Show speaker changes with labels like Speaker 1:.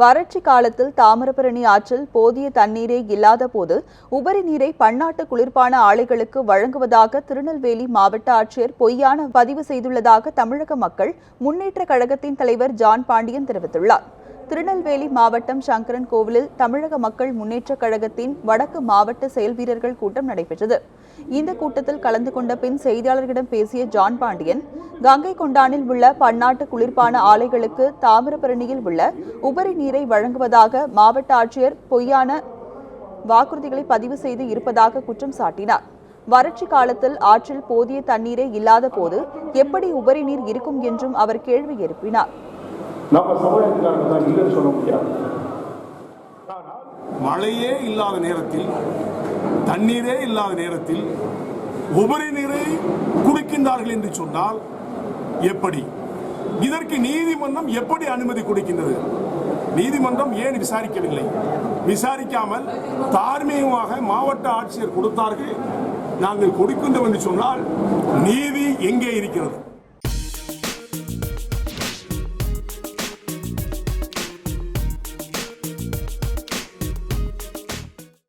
Speaker 1: வறட்சி காலத்தில் தாமிரபரணி ஆற்றில் போதிய தண்ணீரே இல்லாத போது உபரி நீரை பன்னாட்டு குளிர்பான ஆலைகளுக்கு வழங்குவதாக திருநெல்வேலி மாவட்ட ஆட்சியர் பொய்யான பதிவு செய்துள்ளதாக தமிழக மக்கள் முன்னேற்ற கழகத்தின் தலைவர் ஜான் பாண்டியன் தெரிவித்துள்ளார். திருநெல்வேலி மாவட்டம் சங்கரன் கோவிலில் தமிழக மக்கள் முன்னேற்றக் கழகத்தின் வடக்கு மாவட்ட செயல் வீரர்கள் கூட்டம் நடைபெற்றது. இந்த கூட்டத்தில் கலந்து கொண்ட பின் செய்தியாளர்களிடம் பேசிய ஜான் பாண்டியன் கங்கை கொண்டானில் உள்ள பன்னாட்டு குளிர்பான ஆலைகளுக்கு தாமிரபரணியில் உள்ள உபரி நீரை வழங்குவதாக மாவட்ட ஆட்சியர் பொய்யான வாக்குறுதிகளை பதிவு செய்து இருப்பதாக குற்றம் சாட்டினார். வறட்சி காலத்தில் ஆற்றில் போதிய தண்ணீரே இல்லாத போது எப்படி உபரி நீர் இருக்கும் என்றும் அவர் கேள்வி எழுப்பினார்.
Speaker 2: நம்ம சமுதாயத்துக்காரங்க தான் இல்லைன்னு சொல்ல முடியாது.
Speaker 3: மழையே இல்லாத நேரத்தில் தண்ணீரே இல்லாத நேரத்தில் உபரி நீரை குடிக்கின்றார்கள் என்று சொன்னால் எப்படி? இதற்கு நீதிமன்றம் எப்படி அனுமதி கொடுக்கின்றது? நீதிமன்றம் ஏன் விசாரிக்கவில்லை? விசாரிக்காமல் தார்மீகமாக மாவட்ட ஆட்சியர் கொடுத்தார்கள். நாங்கள் கொடுக்கின்றோம் என்று சொன்னால் நீதி எங்கே இருக்கிறது?